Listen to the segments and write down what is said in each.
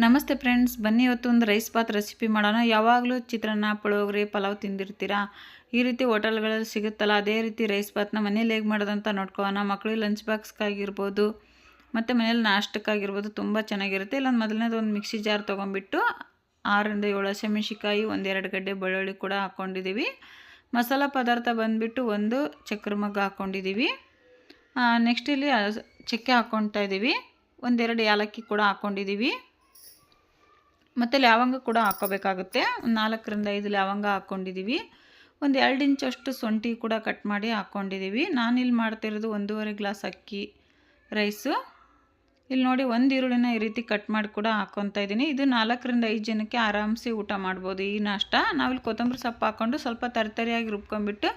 ನಮಸ್ತೆ ಫ್ರೆಂಡ್ಸ್, ಬನ್ನಿ ಇವತ್ತು ಒಂದು ರೈಸ್ ಬಾತ್ ರೆಸಿಪಿ ಮಾಡೋಣ. ಯಾವಾಗಲೂ ಚಿತ್ರಾನ್ನ, ಪುಳಿಯೋಗರೆ, ಪಲಾವ್ ತಿಂದಿರ್ತೀರಾ? ಈ ರೀತಿ ಹೋಟೆಲ್ಗಳಲ್ಲಿ ಸಿಗುತ್ತಲ್ಲ, ಅದೇ ರೀತಿ ರೈಸ್ ಬಾತ್ನ ಮನೇಲಿ ಹೇಗೆ ಮಾಡೋದಂತ ನೋಡ್ಕೊಳ್ಳೋಣ ಮಕ್ಕಳಿಗೆ ಲಂಚ್ ಬಾಕ್ಸ್ಗಾಗಿರ್ಬೋದು ಮತ್ತು ಮನೇಲಿ ನಾಷ್ಟಕ್ಕಾಗಿರ್ಬೋದು ತುಂಬ ಚೆನ್ನಾಗಿರುತ್ತೆ. ಇಲ್ಲೊಂದು ಮೊದಲನೇದು ಒಂದು ಮಿಕ್ಸಿ ಜಾರ್ ತೊಗೊಂಬಿಟ್ಟು ಆರರಿಂದ ಏಳು ಹಸಿಮೆಣ್ಸಿಕಾಯಿ ಒಂದೆರಡು ಗಡ್ಡೆ ಬೆಳ್ಳುಳ್ಳಿ ಕೂಡ ಹಾಕ್ಕೊಂಡಿದ್ದೀವಿ ಮಸಾಲ ಪದಾರ್ಥ ಬಂದುಬಿಟ್ಟು ಒಂದು ಚಕ್ರ ಮಗ್ಗ ಹಾಕ್ಕೊಂಡಿದ್ದೀವಿ ನೆಕ್ಸ್ಟ್ ಇಲ್ಲಿ ಚಕ್ಕೆ ಹಾಕ್ಕೊಳ್ತಾ ಇದ್ದೀವಿ ಒಂದೆರಡು ಏಲಕ್ಕಿ ಕೂಡ ಹಾಕ್ಕೊಂಡಿದ್ದೀವಿ ಮತ್ತು ಲವಂಗ ಕೂಡ ಹಾಕೋಬೇಕಾಗುತ್ತೆ ಒಂದು ನಾಲ್ಕರಿಂದ ಐದು ಲವಂಗ ಹಾಕ್ಕೊಂಡಿದ್ದೀವಿ ಒಂದು ಎರಡು ಇಂಚಷ್ಟು ಶುಂಠಿ ಕೂಡ ಕಟ್ ಮಾಡಿ ಹಾಕ್ಕೊಂಡಿದ್ದೀವಿ ಇಲ್ಲಿ ಮಾಡ್ತಿರೋದು ಒಂದೂವರೆ ಗ್ಲಾಸ್ ಅಕ್ಕಿ, ರೈಸು. ಇಲ್ಲಿ ನೋಡಿ ಒಂದು ಈರುಳ್ಳಿನ ಈ ರೀತಿ ಕಟ್ ಮಾಡಿ ಕೂಡ ಹಾಕ್ಕೊತಾ ಇದ್ದೀನಿ ಇದು ನಾಲ್ಕರಿಂದ ಐದು ಜನಕ್ಕೆ ಆರಾಮ್ಸೆ ಊಟ ಮಾಡ್ಬೋದು ಈ ನಾಷ್ಟ. ನಾವಿಲ್ಲಿ ಕೊತ್ತಂಬರಿ ಸೊಪ್ಪು ಹಾಕ್ಕೊಂಡು ಸ್ವಲ್ಪ ತರಿತರಿಯಾಗಿ ರುಬ್ಕೊಂಡ್ಬಿಟ್ಟು,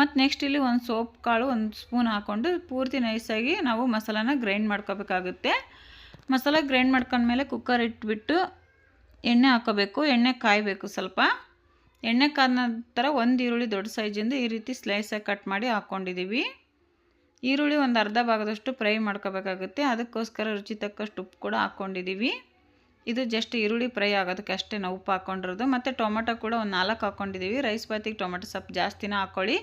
ಮತ್ತು ನೆಕ್ಸ್ಟ್ ಇಲ್ಲಿ ಒಂದು ಸೋಪ್ ಕಾಳು ಒಂದು ಸ್ಪೂನ್ ಹಾಕ್ಕೊಂಡು ಪೂರ್ತಿ ನೈಸಾಗಿ ನಾವು ಮಸಾಲಾನ ಗ್ರೈಂಡ್ ಮಾಡ್ಕೋಬೇಕಾಗುತ್ತೆ. ಮಸಾಲ ಗ್ರೈಂಡ್ ಮಾಡ್ಕೊಂಡ್ಮೇಲೆ ಕುಕ್ಕರ್ ಇಟ್ಬಿಟ್ಟು ಎಣ್ಣೆ ಹಾಕೋಬೇಕು, ಎಣ್ಣೆ ಕಾಯಬೇಕು ಸ್ವಲ್ಪ. ಎಣ್ಣೆ ಕಾದ ನಂತರ ಒಂದು ಈರುಳ್ಳಿ ದೊಡ್ಡ ಸೈಜಿಂದ ಈ ರೀತಿ ಸ್ಲೈಸಾಗಿ ಕಟ್ ಮಾಡಿ ಹಾಕ್ಕೊಂಡಿದ್ದೀವಿ ಈರುಳ್ಳಿ ಒಂದು ಅರ್ಧ ಭಾಗದಷ್ಟು ಫ್ರೈ ಮಾಡ್ಕೋಬೇಕಾಗುತ್ತೆ. ಅದಕ್ಕೋಸ್ಕರ ರುಚಿ ತಕ್ಕಷ್ಟು ಉಪ್ಪು ಕೂಡ ಹಾಕ್ಕೊಂಡಿದ್ದೀವಿ ಇದು ಜಸ್ಟ್ ಈರುಳ್ಳಿ ಫ್ರೈ ಆಗೋದಕ್ಕೆ ಅಷ್ಟೇ ನಾವು ಉಪ್ಪು ಹಾಕ್ಕೊಂಡಿರೋದು ಮತ್ತು ಟೊಮೆಟೊ ಕೂಡ ಒಂದು ನಾಲ್ಕು ಹಾಕ್ಕೊಂಡಿದ್ದೀವಿ ರೈಸ್ ಬಾತಿಗೆ ಟೊಮೆಟೊ ಸ್ವಲ್ಪ ಜಾಸ್ತಿನ ಹಾಕ್ಕೊಳ್ಳಿ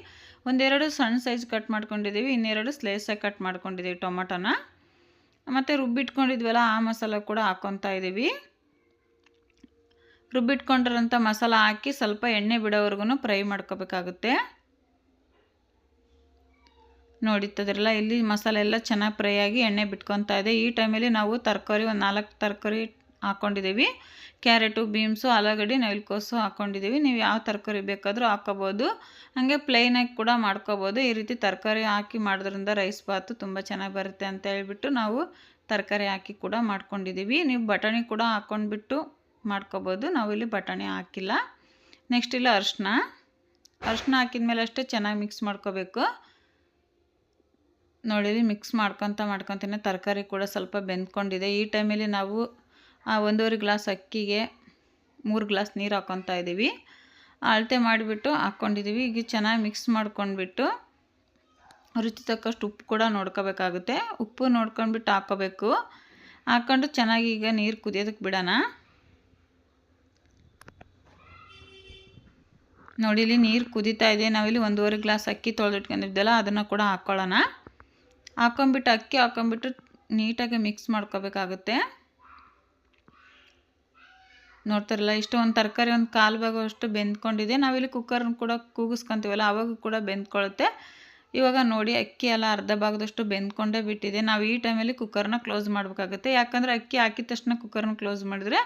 ಒಂದೆರಡು ಸಣ್ಣ ಸೈಜ್ ಕಟ್ ಮಾಡ್ಕೊಂಡಿದ್ದೀವಿ ಇನ್ನೆರಡು ಸ್ಲೈಸಾಗಿ ಕಟ್ ಮಾಡ್ಕೊಂಡಿದ್ದೀವಿ ಟೊಮೆಟೊನ. ಮತ್ತು ರುಬ್ಬಿಟ್ಕೊಂಡಿದ್ವಲ್ಲ, ಆ ಮಸಾಲ ಕೂಡ ಹಾಕ್ಕೊತಾ ಇದ್ದೀವಿ ರುಬ್ಬಿಟ್ಕೊಂಡಿರೋಂಥ ಮಸಾಲ ಹಾಕಿ ಸ್ವಲ್ಪ ಎಣ್ಣೆ ಬಿಡೋವರೆಗೂ ಫ್ರೈ ಮಾಡ್ಕೋಬೇಕಾಗುತ್ತೆ. ನೋಡಿತ್ತದ್ರಲ್ಲ ಇಲ್ಲಿ ಮಸಾಲೆ ಎಲ್ಲ ಚೆನ್ನಾಗಿ ಫ್ರೈ ಆಗಿ ಎಣ್ಣೆ ಬಿಟ್ಕೊತಾ ಇದೆ. ಈ ಟೈಮಲ್ಲಿ ನಾವು ತರಕಾರಿ ಒಂದು ನಾಲ್ಕು ತರಕಾರಿ ಹಾಕ್ಕೊಂಡಿದ್ದೀವಿ ಕ್ಯಾರೆಟು, ಬೀನ್ಸು, ಆಲೂಗಡ್ಡೆ ನೈಲ್ಕೋಸು ಹಾಕ್ಕೊಂಡಿದ್ದೀವಿ ನೀವು ಯಾವ ತರಕಾರಿ ಬೇಕಾದರೂ ಹಾಕ್ಕೋಬೋದು ಹಾಗೆ ಪ್ಲೈನಾಗಿ ಕೂಡ ಮಾಡ್ಕೋಬೋದು. ಈ ರೀತಿ ತರಕಾರಿ ಹಾಕಿ ಮಾಡೋದ್ರಿಂದ ರೈಸ್ ಬಾತು ತುಂಬ ಚೆನ್ನಾಗಿ ಬರುತ್ತೆ ಅಂತ ಹೇಳ್ಬಿಟ್ಟು ನಾವು ತರಕಾರಿ ಹಾಕಿ ಕೂಡ ಮಾಡ್ಕೊಂಡಿದ್ದೀವಿ. ನೀವು ಬಟಾಣಿ ಕೂಡ ಹಾಕ್ಕೊಂಡ್ಬಿಟ್ಟು ಮಾಡ್ಕೋಬೋದು. ನಾವಿಲ್ಲಿ ಬಟಾಣಿ ಹಾಕಿಲ್ಲ. ನೆಕ್ಸ್ಟ್ ಇಲ್ಲ ಅರಿಶಿನ ಅರಿಶಿನ ಹಾಕಿದ ಮೇಲೆ ಅಷ್ಟೇ ಚೆನ್ನಾಗಿ ಮಿಕ್ಸ್ ಮಾಡ್ಕೋಬೇಕು. ನೋಡಿ ಮಿಕ್ಸ್ ಮಾಡ್ಕೊತ ಮಾಡ್ಕೊತೀನಿ ತರಕಾರಿ ಕೂಡ ಸ್ವಲ್ಪ ಬೆಂದ್ಕೊಂಡಿದೆ. ಈ ಟೈಮಲ್ಲಿ ನಾವು ಒಂದೂವರೆ ಗ್ಲಾಸ್ ಅಕ್ಕಿಗೆ ಮೂರು ಗ್ಲಾಸ್ ನೀರು ಹಾಕ್ಕೊತಾ ಇದ್ದೀವಿ. ಅಳತೆ ಮಾಡಿಬಿಟ್ಟು ಹಾಕ್ಕೊಂಡಿದ್ದೀವಿ ಈಗ ಚೆನ್ನಾಗಿ ಮಿಕ್ಸ್ ಮಾಡ್ಕೊಂಡ್ಬಿಟ್ಟು ರುಚಿ ತಕ್ಕಷ್ಟು ಉಪ್ಪು ಕೂಡ ನೋಡ್ಕೋಬೇಕಾಗುತ್ತೆ. ಉಪ್ಪು ನೋಡ್ಕೊಂಡ್ಬಿಟ್ಟು ಹಾಕ್ಕೋಬೇಕು ಹಾಕ್ಕೊಂಡು ಚೆನ್ನಾಗಿ ಈಗ ನೀರು ಕುದಿಯೋದಕ್ಕೆ ಬಿಡೋಣ. ನೋಡಿ, ಇಲ್ಲಿ ನೀರು ಕುದೀತಾ ಇದೆ. ನಾವಿಲ್ಲಿ ಒಂದೂವರೆ ಗ್ಲಾಸ್ ಅಕ್ಕಿ ತೊಳೆದಿಟ್ಕೊಂಡಿದ್ದೆಲ್ಲ, ಅದನ್ನು ಕೂಡ ಹಾಕ್ಕೊಳ್ಳೋಣ ಹಾಕ್ಕೊಂಬಿಟ್ಟು ಅಕ್ಕಿ ಹಾಕೊಂಡ್ಬಿಟ್ಟು ನೀಟಾಗಿ ಮಿಕ್ಸ್ ಮಾಡ್ಕೋಬೇಕಾಗುತ್ತೆ. ನೋಡ್ತಾರಲ್ಲ, ಇಷ್ಟು ಒಂದು ತರಕಾರಿ, ಒಂದು ಕಾಲು ಭಾಗವಷ್ಟು ಬೆಂದ್ಕೊಂಡಿದೆ. ನಾವಿಲ್ಲಿ ಕುಕ್ಕರ್ನ ಕೂಡ ಕೂಗಿಸ್ಕೊತೀವಲ್ಲ, ಅವಾಗ ಕೂಡ ಬೆಂದ್ಕೊಳ್ಳುತ್ತೆ. ಇವಾಗ ನೋಡಿ, ಅಕ್ಕಿ ಎಲ್ಲ ಅರ್ಧ ಭಾಗದಷ್ಟು ಬೆಂದ್ಕೊಂಡೇ ಬಿಟ್ಟಿದೆ. ನಾವು ಈ ಟೈಮಲ್ಲಿ ಕುಕ್ಕರ್ನ ಕ್ಲೋಸ್ ಮಾಡಬೇಕಾಗುತ್ತೆ. ಯಾಕಂದರೆ ಅಕ್ಕಿ ಹಾಕಿದ ತಕ್ಷಣ ಕುಕ್ಕರ್ನ ಕ್ಲೋಸ್ ಮಾಡಿದ್ರೆ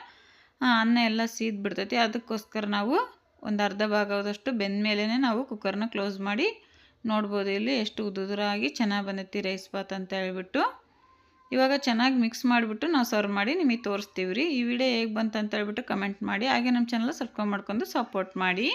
ಅನ್ನ ಎಲ್ಲ ಸೀದ್ ಬಿಡ್ತೈತಿ ಅದಕ್ಕೋಸ್ಕರ ನಾವು ಒಂದು ಅರ್ಧ ಭಾಗದಷ್ಟು ಬೆಂದ ಮೇಲೇ ನಾವು ಕುಕ್ಕರ್ನ ಕ್ಲೋಸ್ ಮಾಡಿ ನೋಡ್ಬೋದು ಇಲ್ಲಿ ಎಷ್ಟು ಉದುರಾಗಿ ಚೆನ್ನಾಗಿ ಬಂದೈತಿ ರೈಸ್ ಬಾತ್ ಅಂತ ಹೇಳ್ಬಿಟ್ಟು. ಇವಾಗ ಚೆನ್ನಾಗಿ ಮಿಕ್ಸ್ ಮಾಡಿಬಿಟ್ಟು ನಾವು ಸರ್ವ್ ಮಾಡಿ ನಿಮಗೆ ತೋರಿಸ್ತೀವಿ ರೀ ಈ ವಿಡಿಯೋ ಹೇಗೆ ಬಂತು ಅಂತ ಹೇಳ್ಬಿಟ್ಟು ಕಮೆಂಟ್ ಮಾಡಿ. ಹಾಗೆ ನಮ್ಮ ಚಾನಲ್ ಸಬ್ಸ್ಕ್ರೈಬ್ ಮಾಡ್ಕೊಂಡು ಸಪೋರ್ಟ್ ಮಾಡಿ.